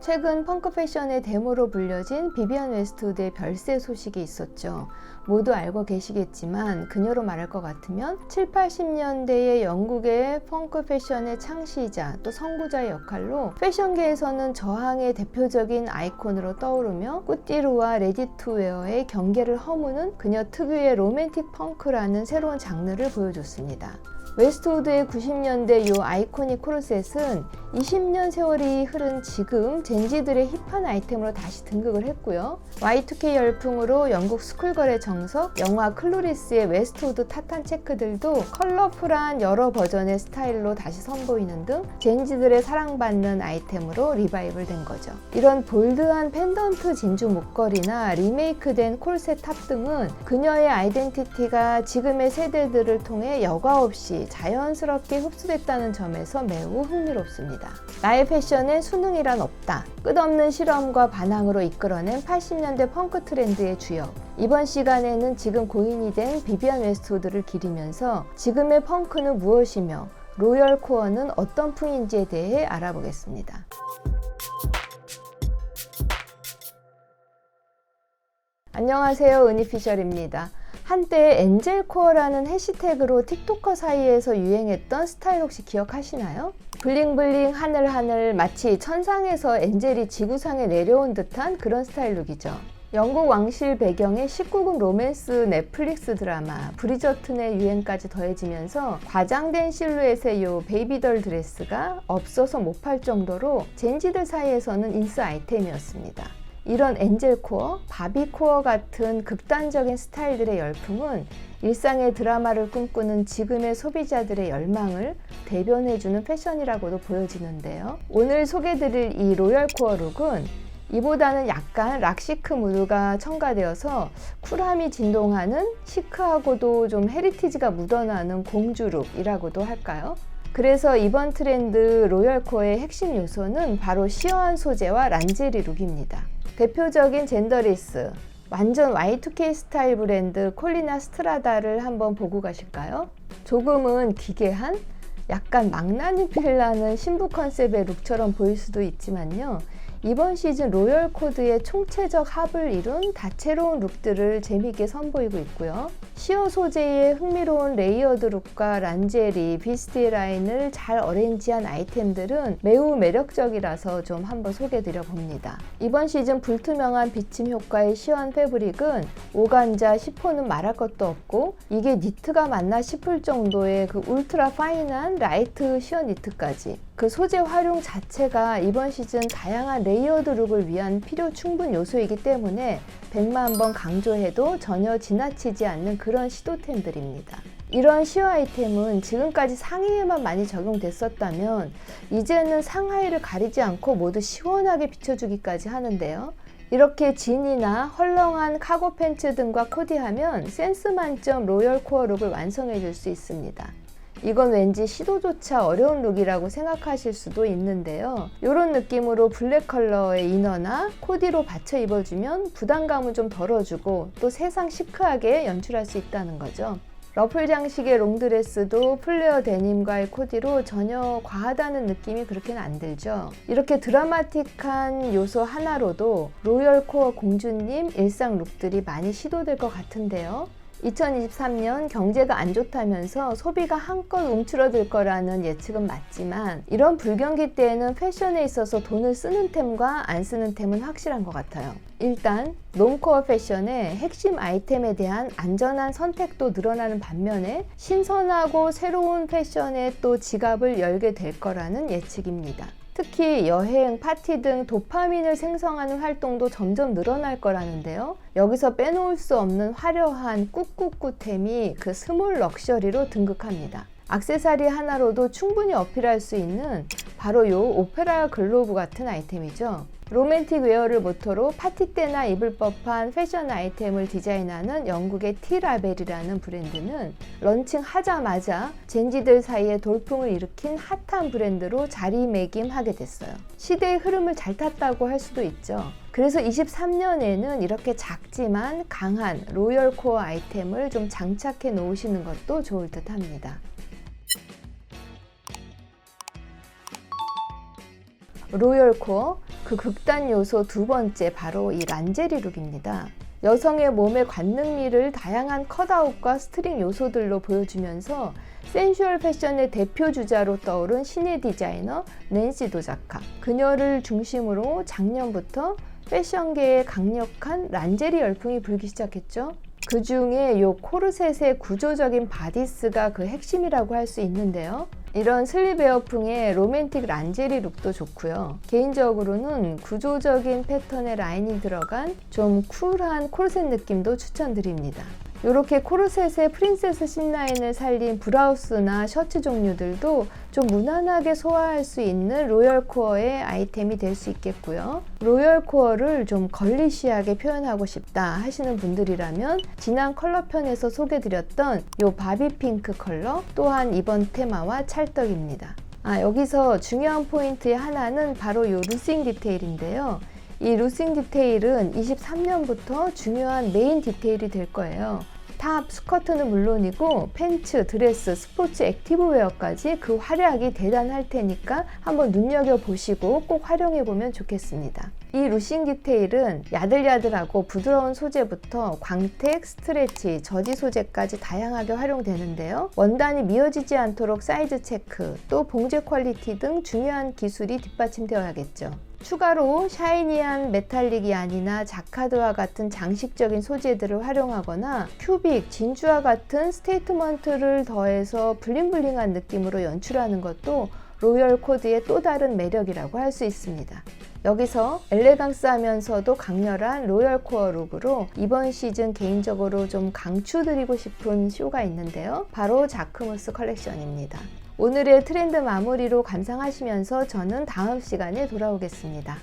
최근 펑크 패션의 데모로 불려진 비비안 웨스트우드의 별세 소식이 있었죠. 모두 알고 계시겠지만 그녀로 말할 것 같으면 7, 80년대의 영국의 펑크 패션의 창시자 또 선구자의 역할로 패션계에서는 저항의 대표적인 아이콘으로 떠오르며 꾸띠루와 레디투웨어의 경계를 허무는 그녀 특유의 로맨틱 펑크라는 새로운 장르를 보여줬습니다. 웨스트우드의 90년대 요 아이코닉 코르셋은 20년 세월이 흐른 지금 젠지들의 힙한 아이템으로 다시 등극을 했고요. Y2K 열풍으로 영국 스쿨걸의 정석, 영화 클로리스의 웨스트우드 타탄 체크들도 컬러풀한 여러 버전의 스타일로 다시 선보이는 등 젠지들의 사랑받는 아이템으로 리바이벌 된 거죠. 이런 볼드한 펜던트 진주 목걸이나 리메이크된 콜셋 탑 등은 그녀의 아이덴티티가 지금의 세대들을 통해 여과 없이 자연스럽게 흡수됐다는 점에서 매우 흥미롭습니다. 나의 패션엔 수능이란 없다. 끝없는 실험과 반항으로 이끌어낸 80년대 펑크 트렌드의 주역. 이번 시간에는 지금 고인이 된 비비안 웨스트우드를 기리면서 지금의 펑크는 무엇이며 로열 코어는 어떤 풍인지에 대해 알아보겠습니다. 안녕하세요. 은희피셜입니다. 한때 엔젤코어라는 해시태그로 틱토커 사이에서 유행했던 스타일 혹시 기억하시나요? 블링블링 하늘하늘 마치 천상에서 엔젤이 지구상에 내려온 듯한 그런 스타일 룩이죠. 영국 왕실 배경의 19금 로맨스 넷플릭스 드라마 브리저튼의 유행까지 더해지면서 과장된 실루엣의 요 베이비덜 드레스가 없어서 못 팔 정도로 젠지들 사이에서는 인스 아이템이었습니다. 이런 엔젤코어, 바비코어 같은 극단적인 스타일들의 열풍은 일상의 드라마를 꿈꾸는 지금의 소비자들의 열망을 대변해주는 패션이라고도 보여지는데요. 오늘 소개드릴 이 로열코어 룩은 이보다는 약간 락시크 무드가 첨가되어서 쿨함이 진동하는 시크하고도 좀 헤리티지가 묻어나는 공주룩이라고도 할까요? 그래서 이번 트렌드 로열코어의 핵심 요소는 바로 시어한 소재와 란제리 룩입니다. 대표적인 젠더리스, 완전 Y2K 스타일 브랜드 콜리나 스트라다를 한번 보고 가실까요? 조금은 기괴한 약간 망나니 필라는 신부 컨셉의 룩처럼 보일 수도 있지만요. 이번 시즌 로열 코드의 총체적 합을 이룬 다채로운 룩들을 재미있게 선보이고 있고요. 시어 소재의 흥미로운 레이어드 룩과 란제리, 비스티 라인을 잘 어렌지한 아이템들은 매우 매력적이라서 좀 한번 소개드려 봅니다. 이번 시즌 불투명한 비침 효과의 시원 패브릭은 오간자, 시포는 말할 것도 없고 이게 니트가 맞나 싶을 정도의 그 울트라 파인한 라이트 시원 니트까지 그 소재 활용 자체가 이번 시즌 다양한 레이어드 룩을 위한 필요 충분 요소이기 때문에 100만 번 강조해도 전혀 지나치지 않는 그런 시도템들입니다. 이런 시어 아이템은 지금까지 상의에만 많이 적용됐었다면 이제는 상하이를 가리지 않고 모두 시원하게 비춰주기까지 하는데요. 이렇게 진이나 헐렁한 카고 팬츠 등과 코디하면 센스 만점 로열 코어 룩을 완성해 줄 수 있습니다. 이건 왠지 시도조차 어려운 룩이라고 생각하실 수도 있는데요. 이런 느낌으로 블랙 컬러의 이너나 코디로 받쳐 입어주면 부담감을 좀 덜어주고 또 세상 시크하게 연출할 수 있다는 거죠. 러플 장식의 롱드레스도 플레어 데님과의 코디로 전혀 과하다는 느낌이 그렇게는 안 들죠. 이렇게 드라마틱한 요소 하나로도 로열 코어 공주님 일상 룩들이 많이 시도될 것 같은데요. 2023년 경제가 안 좋다면서 소비가 한껏 움츠러들 거라는 예측은 맞지만 이런 불경기 때에는 패션에 있어서 돈을 쓰는 템과 안 쓰는 템은 확실한 것 같아요. 일단 롱코어 패션의 핵심 아이템에 대한 안전한 선택도 늘어나는 반면에 신선하고 새로운 패션에 또 지갑을 열게 될 거라는 예측입니다. 특히 여행, 파티 등 도파민을 생성하는 활동도 점점 늘어날 거라는데요. 여기서 빼놓을 수 없는 화려한 꾹꾹꾹템이 그 스몰 럭셔리로 등극합니다. 악세사리 하나로도 충분히 어필할 수 있는 바로 요 오페라 글로브 같은 아이템이죠. 로맨틱 웨어를 모토로 파티 때나 입을 법한 패션 아이템을 디자인하는 영국의 티라벨이라는 브랜드는 런칭하자마자 젠지들 사이에 돌풍을 일으킨 핫한 브랜드로 자리매김하게 됐어요. 시대의 흐름을 잘 탔다고 할 수도 있죠. 그래서 23년에는 이렇게 작지만 강한 로열 코어 아이템을 좀 장착해 놓으시는 것도 좋을 듯 합니다. 로열 코어, 그 극단 요소 두 번째 바로 이 란제리 룩입니다. 여성의 몸의 관능미를 다양한 컷아웃과 스트링 요소들로 보여주면서 센슈얼 패션의 대표 주자로 떠오른 신의 디자이너 낸시 도자카. 그녀를 중심으로 작년부터 패션계에 강력한 란제리 열풍이 불기 시작했죠. 그 중에 요 코르셋의 구조적인 바디스가 그 핵심이라고 할 수 있는데요. 이런 슬립 에어풍의 로맨틱 란제리 룩도 좋고요. 개인적으로는 구조적인 패턴의 라인이 들어간 좀 쿨한 코르셋 느낌도 추천드립니다. 이렇게 코르셋의 프린세스 신라인을 살린 브라우스나 셔츠 종류들도 좀 무난하게 소화할 수 있는 로열 코어의 아이템이 될 수 있겠고요. 로열 코어를 좀 걸리시하게 표현하고 싶다 하시는 분들이라면 지난 컬러편에서 소개드렸던 이 바비 핑크 컬러 또한 이번 테마와 찰떡입니다. 아, 여기서 중요한 포인트의 하나는 바로 이 루싱 디테일인데요. 이 루싱 디테일은 23년부터 중요한 메인 디테일이 될 거예요. 탑, 스커트는 물론이고 팬츠, 드레스, 스포츠 액티브웨어까지 그 활약이 대단할 테니까 한번 눈여겨보시고 꼭 활용해보면 좋겠습니다. 이 루싱 디테일은 야들야들하고 부드러운 소재부터 광택, 스트레치, 저지 소재까지 다양하게 활용되는데요. 원단이 미어지지 않도록 사이즈 체크, 또 봉제 퀄리티 등 중요한 기술이 뒷받침되어야겠죠. 추가로 샤이니한 메탈릭 양이나 자카드와 같은 장식적인 소재들을 활용하거나 큐빅, 진주와 같은 스테이트먼트를 더해서 블링블링한 느낌으로 연출하는 것도 로열 코드의 또 다른 매력이라고 할 수 있습니다. 여기서 엘레강스 하면서도 강렬한 로열 코어 룩으로 이번 시즌 개인적으로 좀 강추드리고 싶은 쇼가 있는데요. 바로 자크무스 컬렉션입니다. 오늘의 트렌드 마무리로 감상하시면서 저는 다음 시간에 돌아오겠습니다.